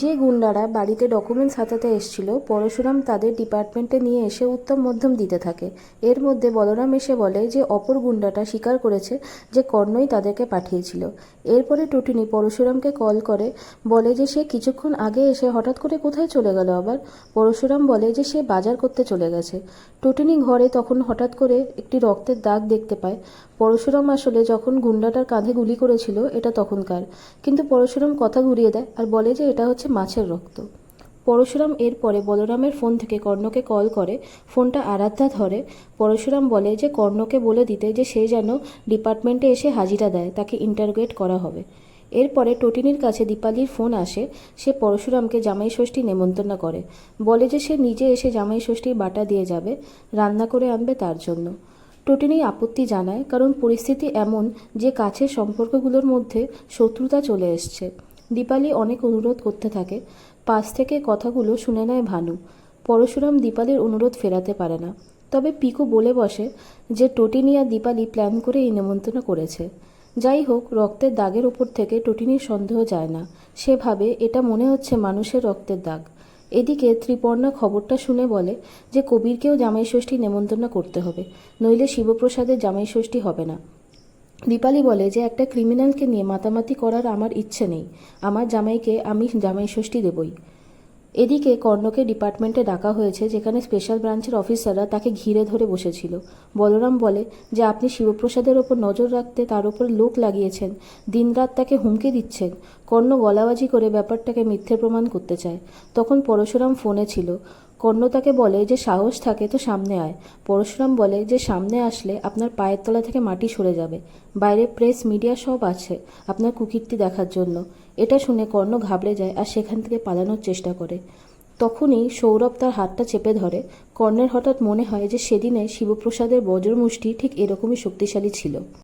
যে গুন্ডারা বাড়িতে ডকুমেন্টস হাতাতে এসেছিল, পরশুরাম তাদের ডিপার্টমেন্টে নিয়ে এসে উত্তম মধ্যম দিতে থাকে। এর মধ্যে বলরাম এসে বলে যে, অপর গুন্ডাটা স্বীকার করেছে যে কর্ণই তাদেরকে পাঠিয়েছিল। এরপরে টুটিনি পরশুরামকে কল করে, বলে যে সে কিছুক্ষণ আগে এসে হঠাৎ করে কোথায় চলে গেল আবার? পরশুরাম বলে যে সে বাজার করতে চলে গেছে। টুটিনি ঘরে তখন হঠাৎ করে একটি রক্তের দাগ দেখতে পায়। পরশুরাম আসলে যখন গুন্ডাটার কাঁধে গুলি করেছিল, এটা তখনকার। কিন্তু পরশুরাম কথা ঘুরিয়ে দেয় আর বলে যে, এটা হচ্ছে মাছের রক্ত। পরশুরাম এরপরে বলরামের ফোন থেকে কর্ণকে কল করে, ফোনটা আরাধ্যা ধরে। পরশুরাম বলে যে কর্ণকে বলে দিতে যে সে যেন ডিপার্টমেন্টে এসে হাজিরা দেয়, তাকে ইন্টারোগেট করা হবে। এরপরে টটিনির কাছে দীপালির ফোন আসে, সে পরশুরামকে জামাই ষষ্ঠী নেমন্তন্ন করে। বলে যে সে নিজে এসে জামাই ষষ্ঠীর বাটা দিয়ে যাবে, রান্না করে আনবে তার জন্য। টোটেনি আপত্তি জানায়, কারণ পরিস্থিতি এমন যে কাছের সম্পর্কগুলোর মধ্যে শত্রুতা চলে এসছে। দীপালি অনেক অনুরোধ করতে থাকে। পাশ থেকে কথাগুলো শুনে নেয় ভানু। পরশুরাম দীপালির অনুরোধ ফেরাতে পারে না। তবে পিকু বলে বসে যে টোটিনি আর দীপালি প্ল্যান করে এই নেমন্তন্ন করেছে। যাই হোক, রক্তের দাগের ওপর থেকে টোটিনির সন্দেহ যায় না। সে ভাবে এটা মনে হচ্ছে মানুষের রক্তের দাগ। এদিকে ত্রিপর্ণা খবরটা শুনে বলে যে কবিরকেও জামাই ষষ্ঠী নেমন্তন্ন করতে হবে, নইলে শিবপ্রসাদের জামাই ষষ্ঠী হবে না। দীপালি বলে যে, একটা ক্রিমিনালকে নিয়ে মাতামাতি করার আমার ইচ্ছে নেই। আমার জামাইকে আমি জামাই ষষ্ঠী দেবই। এদিকে কর্ণকে ডিপার্টমেন্টে ডাকা হয়েছে, যেখানে স্পেশাল ব্রাঞ্চের অফিসাররা তাকে ঘিরে ধরে বসেছিল। বলরাম বলে যে, আপনি শিবপ্রসাদের ওপর নজর রাখতে তার ওপর লোক লাগিয়েছেন, দিনরাত তাকে হুমকি দিচ্ছেন। কর্ণ গলাবাজি করে ব্যাপারটাকে মিথ্যে প্রমাণ করতে চায়। তখন পরশুরাম ফোনে ছিল কর্ণ তাকে বলে যে সাহস থাকে তো সামনে আয়। পরশুরাম বলে যে সামনে আসলে আপনার পায়ের তলা থেকে মাটি সরে যাবে। বাইরে প্রেস, মিডিয়া সব আছে আপনার কুকীর্তি দেখার জন্য। এটা শুনে কর্ণ ঘাবড়ে যায় আর সেখান থেকে পালানোর চেষ্টা করে। তখনই সৌরভ তার হাতটা চেপে ধরে। কর্ণের হঠাৎ মনে হয় যে সেদিনে শিবপ্রসাদের বজ্রমুষ্টি ঠিক এরকমই শক্তিশালী ছিল।